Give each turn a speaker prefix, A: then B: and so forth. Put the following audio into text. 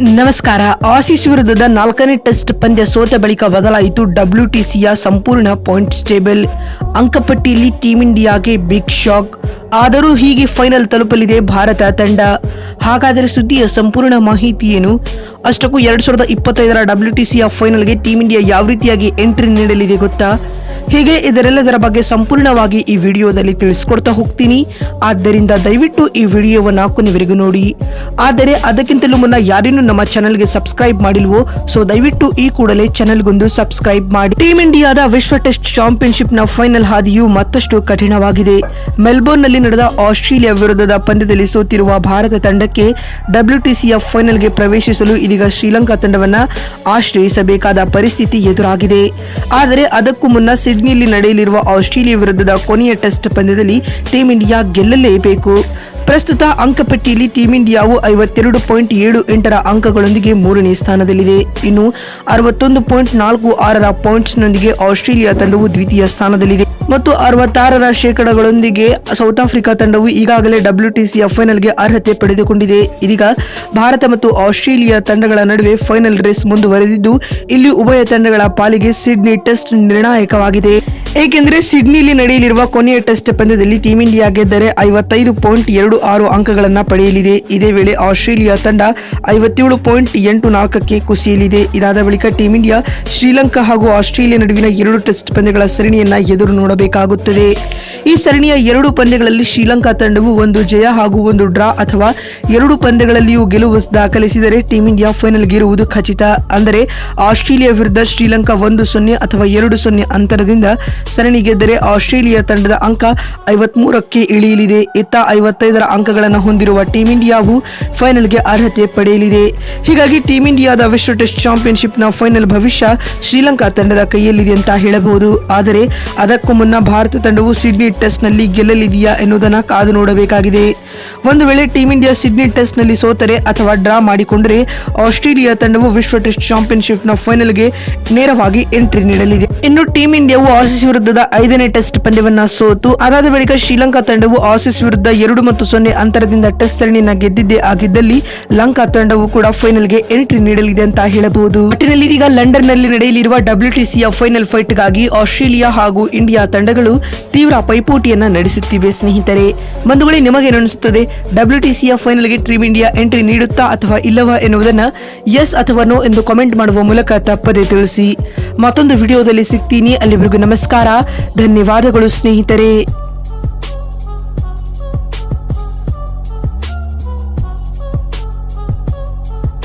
A: ನಮಸ್ಕಾರ. ಆಸೀಸ್ ವಿರುದ್ಧದ ನಾಲ್ಕನೇ ಟೆಸ್ಟ್ ಪಂದ್ಯ ಸೋತ ಬಳಿಕ ಬದಲಾಯಿತು ಡಬ್ಲ್ಯೂಟಿಸಿಯ ಸಂಪೂರ್ಣ ಪಾಯಿಂಟ್ ಟೇಬಲ್ ಅಂಕಪಟ್ಟಿಯಲ್ಲಿ ಟೀಮ್ ಇಂಡಿಯಾಗೆ ಬಿಗ್ ಶಾಕ್ ಆದರೂ ಹೀಗೆ ಫೈನಲ್ ತಲುಪಲಿದೆ ಭಾರತ ತಂಡ. ಹಾಗಾದರೆ ಸುದ್ದಿಯ ಸಂಪೂರ್ಣ ಮಾಹಿತಿ ಏನು? ಅಷ್ಟಕ್ಕೂ ಎರಡ್ ಸಾವಿರದ ಇಪ್ಪತ್ತೈದರ ಡಬ್ಲ್ಯೂಟಿಸಿಯ ಫೈನಲ್ಗೆ ಟೀಮ್ ಇಂಡಿಯಾ ಯಾವ ರೀತಿಯಾಗಿ ಎಂಟ್ರಿ ನೀಡಲಿದೆ ಗೊತ್ತಾ? ಹೀಗೆ ಇದರೆಲ್ಲದರ ಬಗ್ಗೆ ಸಂಪೂರ್ಣವಾಗಿ ಈ ವಿಡಿಯೋದಲ್ಲಿ ತಿಳಿಸಿಕೊಡ್ತಾ ಹೋಗ್ತೀನಿ. ಆದ್ದರಿಂದ ದಯವಿಟ್ಟು ಈ ವಿಡಿಯೋವನ್ನು ಕೊನೆವರೆಗೂ ನೋಡಿ. ಆದರೆ ಅದಕ್ಕಿಂತಲೂ ಮುನ್ನ ಯಾರೇನು ನಮ್ಮ ಚಾನೆಲ್ಗೆ ಸಬ್ಸ್ಕ್ರೈಬ್ ಮಾಡಿಲ್ವೋ, ಸೊ ದಯವಿಟ್ಟು ಈ ಕೂಡಲೇ ಚಾನೆಲ್ಗೊಂದು ಸಬ್ಸ್ಕ್ರೈಬ್ ಮಾಡಿ. ಟೀಮ್ ಇಂಡಿಯಾದ ವಿಶ್ವ ಟೆಸ್ಟ್ ಚಾಂಪಿಯನ್ಶಿಪ್ನ ಫೈನಲ್ ಹಾದಿಯು ಮತ್ತಷ್ಟು ಕಠಿಣವಾಗಿದೆ. ಮೆಲ್ಬೋರ್ನ್ನಲ್ಲಿ ನಡೆದ ಆಸ್ಟ್ರೇಲಿಯಾ ವಿರುದ್ಧದ ಪಂದ್ಯದಲ್ಲಿ ಸೋತಿರುವ ಭಾರತ ತಂಡಕ್ಕೆ ಡಬ್ಲ್ಯೂಟಿಸಿಯ ಫೈನಲ್ಗೆ ಪ್ರವೇಶಿಸಲು ಇದೀಗ ಶ್ರೀಲಂಕಾ ತಂಡವನ್ನ ಆಶ್ರಯಿಸಬೇಕಾದ ಪರಿಸ್ಥಿತಿ ಎದುರಾಗಿದೆ. ಆದರೆ ಅದಕ್ಕೂ ಮುನ್ನ ಸಿಡ್ನಿಯಲ್ಲಿ ನಡೆಯಲಿರುವ ಆಸ್ಟ್ರೇಲಿಯಾ ವಿರುದ್ಧದ ಕೊನೆಯ ಟೆಸ್ಟ್ ಪಂದ್ಯದಲ್ಲಿ ಟೀಂ ಇಂಡಿಯಾ ಗೆಲ್ಲಲೇಬೇಕು. ಪ್ರಸ್ತುತ ಅಂಕಪಟ್ಟಿಯಲ್ಲಿ ಟೀಂ ಇಂಡಿಯಾವು ಐವತ್ತೆರಡು ಪಾಯಿಂಟ್ ಏಳು ಎಂಟರ ಅಂಕಗಳೊಂದಿಗೆ ಮೂರನೇ ಸ್ಥಾನದಲ್ಲಿದೆ. ಇನ್ನು ಅರವತ್ತೊಂದು ಪಾಯಿಂಟ್ ನಾಲ್ಕು ಆರರ ಪಾಯಿಂಟ್ಸ್ನೊಂದಿಗೆ ಆಸ್ಟ್ರೇಲಿಯಾ ತಂಡವು ದ್ವಿತೀಯ ಸ್ಥಾನದಲ್ಲಿದೆ. ಮತ್ತು ಅರವತ್ತಾರರ ಶೇಕಡಗಳೊಂದಿಗೆ ಸೌತ್ ಆಫ್ರಿಕಾ ತಂಡವು ಈಗಾಗಲೇ ಡಬ್ಲ್ಯೂಟಿಸಿಯ ಫೈನಲ್ಗೆ ಅರ್ಹತೆ ಪಡೆದುಕೊಂಡಿದೆ. ಇದೀಗ ಭಾರತ ಮತ್ತು ಆಸ್ಟ್ರೇಲಿಯಾ ತಂಡಗಳ ನಡುವೆ ಫೈನಲ್ ರೇಸ್ ಮುಂದುವರೆದಿದ್ದು, ಇಲ್ಲಿ ಉಭಯ ತಂಡಗಳ ಪಾಲಿಗೆ ಸಿಡ್ನಿ ಟೆಸ್ಟ್ ನಿರ್ಣಾಯಕವಾಗಿದೆ. ಏಕೆಂದರೆ ಸಿಡ್ನಿಯಲ್ಲಿ ನಡೆಯಲಿರುವ ಕೊನೆಯ ಟೆಸ್ಟ್ ಪಂದ್ಯದಲ್ಲಿ ಟೀಂ ಇಂಡಿಯಾ ಗೆದ್ದರೆ ಐವತ್ತೈದು ಪಾಯಿಂಟ್ ಎರಡು ಆರು ಅಂಕಗಳನ್ನು ಪಡೆಯಲಿದೆ. ಇದೇ ವೇಳೆ ಆಸ್ಟ್ರೇಲಿಯಾ ತಂಡ ಐವತ್ತೇಳು ಪಾಯಿಂಟ್ ಎಂಟು ನಾಲ್ಕಕ್ಕೆ ಕುಸಿಯಲಿದೆ. ಇದಾದ ಬಳಿಕ ಟೀಂ ಇಂಡಿಯಾ ಶ್ರೀಲಂಕಾ ಹಾಗೂ ಆಸ್ಟ್ರೇಲಿಯಾ ನಡುವಿನ ಎರಡು ಟೆಸ್ಟ್ ಪಂದ್ಯಗಳ ಸರಣಿಯನ್ನ ಎದುರು ನೋಡಬೇಕಾಗುತ್ತದೆ. ಈ ಸರಣಿಯ ಎರಡು ಪಂದ್ಯಗಳಲ್ಲಿ ಶ್ರೀಲಂಕಾ ತಂಡವು ಒಂದು ಜಯ ಹಾಗೂ ಒಂದು ಡ್ರಾ ಅಥವಾ ಎರಡು ಪಂದ್ಯಗಳಲ್ಲಿಯೂ ಗೆಲುವು ದಾಖಲಿಸಿದರೆ ಟೀಂ ಇಂಡಿಯಾ ಫೈನಲ್ಗಿರುವುದು ಖಚಿತ. ಅಂದರೆ ಆಸ್ಟ್ರೇಲಿಯಾ ವಿರುದ್ಧ ಶ್ರೀಲಂಕಾ ಒಂದು ಸೊನ್ನೆ ಅಥವಾ ಎರಡು ಸೊನ್ನೆ ಅಂತರದಿಂದ ಸರಣಿ ಗೆದ್ದರೆ ಆಸ್ಟ್ರೇಲಿಯಾ ತಂಡದ ಅಂಕ ಐವತ್ಮೂರಕ್ಕೆ ಇಳಿಯಲಿದೆ. ಇತ್ತ ಐವತ್ತೈದರ ಅಂಕಗಳನ್ನು ಹೊಂದಿರುವ ಟೀಂ ಇಂಡಿಯಾವು ಫೈನಲ್ಗೆ ಅರ್ಹತೆ ಪಡೆಯಲಿದೆ. ಹೀಗಾಗಿ ಟೀಂ ಇಂಡಿಯಾದ ವಿಶ್ವ ಟೆಸ್ಟ್ ಚಾಂಪಿಯನ್ಶಿಪ್ನ ಫೈನಲ್ ಭವಿಷ್ಯ ಶ್ರೀಲಂಕಾ ತಂಡದ ಕೈಯಲ್ಲಿದೆ ಅಂತ ಹೇಳಬಹುದು. ಆದರೆ ಅದಕ್ಕೂ ಮುನ್ನ ಭಾರತ ತಂಡವು ಸಿಡ್ನಿ ಟೆಸ್ಟ್ನಲ್ಲಿ ಗೆಲ್ಲಲಿದೆಯಾ ಎನ್ನುವುದನ್ನು ಕಾದು ನೋಡಬೇಕಾಗಿದೆ. ಒಂದು ವೇಳೆ ಟೀಂ ಇಂಡಿಯಾ ಸಿಡ್ನಿ ಟೆಸ್ಟ್ನಲ್ಲಿ ಸೋತರೆ ಅಥವಾ ಡ್ರಾ ಮಾಡಿಕೊಂಡರೆ, ಆಸ್ಟ್ರೇಲಿಯಾ ತಂಡವು ವಿಶ್ವ ಟೆಸ್ಟ್ ಚಾಂಪಿಯನ್ಶಿಪ್ನ ಫೈನಲ್ಗೆ ನೇರವಾಗಿ ಎಂಟ್ರಿ ನೀಡಲಿದೆ. ಇನ್ನು ಟೀಂ ಇಂಡಿಯಾವು ಆಸಿಸ್ ವಿರುದ್ಧದ ಐದನೇ ಟೆಸ್ಟ್ ಪಂದ್ಯವನ್ನ ಸೋತು, ಅದಾದ ಬಳಿಕ ಶ್ರೀಲಂಕಾ ತಂಡವು ಆಸೀಸ್ ವಿರುದ್ಧ ಎರಡು ಮತ್ತು ಸೊನ್ನೆ ಅಂತರದಿಂದ ಟೆಸ್ಟ್ ಸರಣಿಯನ್ನ ಗೆದ್ದಿದ್ದೇ ಆಗಿದ್ದಲ್ಲಿ, ಲಂಕಾ ತಂಡವು ಕೂಡ ಫೈನಲ್ಗೆ ಎಂಟ್ರಿ ನೀಡಲಿದೆ ಅಂತ ಹೇಳಬಹುದು. ಒಟ್ಟಿನಲ್ಲಿ ಲಂಡನ್ನಲ್ಲಿ ನಡೆಯಲಿರುವ ಡಬ್ಲ್ಯೂಟಿಸಿಯ ಫೈನಲ್ ಫೈಟ್ಗಾಗಿ ಆಸ್ಟ್ರೇಲಿಯಾ ಹಾಗೂ ಇಂಡಿಯಾ ತಂಡಗಳು ತೀವ್ರ ಪೈಪೋಟಿಯನ್ನ ನಡೆಸುತ್ತಿವೆ ಸ್ನೇಹಿತರೆ. ಬಂಧುಗಳೇ ನಿಮಗೇನು ಅನಿಸುತ್ತದೆ ಡಬ್ಲ್ಯೂಟಿಸಿಯ ಫೈನಲ್ಗೆ ಟೀಮ್ ಇಂಡಿಯಾ ಎಂಟ್ರಿ ನೀಡುತ್ತಾ ಅಥವಾ ಇಲ್ಲವಾ ಎನ್ನುವುದನ್ನು ಎಸ್ ಅಥವಾ ನೋ ಎಂದು ಕಾಮೆಂಟ್ ಮಾಡುವ ಮೂಲಕ ತಪ್ಪದೆ ತಿಳಿಸಿ. ಮತ್ತೊಂದು ವಿಡಿಯೋದಲ್ಲಿ ಸಿಗ್ತೀನಿ. ಅಲ್ಲಿವರೆಗೂ ನಮಸ್ಕಾರ. ಧನ್ಯವಾದಗಳು ಸ್ನೇಹಿತರೆ.